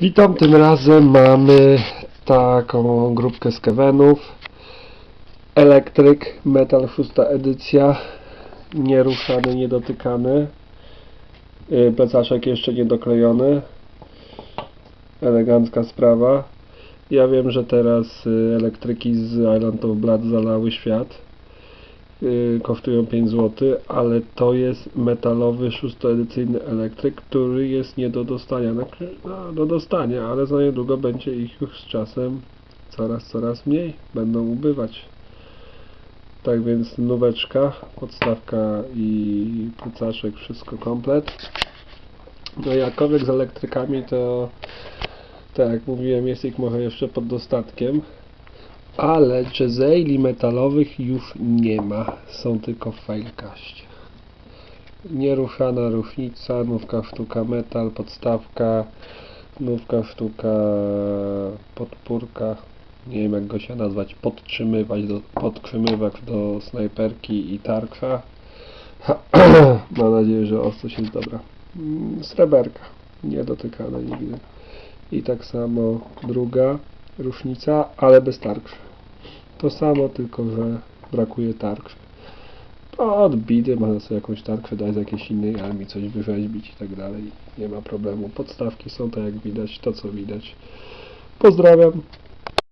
Witam, tym razem mamy taką grupkę z Kevenów. Elektryk, Metal 6 edycja. Nieruszany, niedotykany. Yy, Plecaszek jeszcze nie doklejony. Elegancka sprawa. Ja wiem, że teraz y, elektryki z Island of Blood zalały świat. Yy, kosztują 5 zł, ale to jest metalowy szóstoedycyjny elektryk, który jest nie do dostania. No, do dostania, ale za niedługo będzie ich już z czasem coraz, coraz mniej. Będą ubywać. Tak więc nóweczka, podstawka i plecaszek, wszystko komplet. No jakkolwiek z elektrykami to tak jak mówiłem jest ich może jeszcze pod dostatkiem. Ale jazeli metalowych już nie ma. Są tylko w Filecaście. Nieruszana różnica, nówka sztuka metal, podstawka, nówka sztuka podpórka. Nie wiem jak go się nazwać, podtrzymywać do, podtrzymywacz do snajperki i tarcza. Mam nadzieję, że ostrość jest dobra. Mm, Sreberka, nie dotykana nigdy. I tak samo druga różnica, ale bez tarczy. To samo, tylko że brakuje tarczy. To odbity, można sobie jakąś tarczę dać z jakiejś innej armii, coś wyrzeźbić i tak dalej. Nie ma problemu. Podstawki są tak jak widać, to co widać. Pozdrawiam.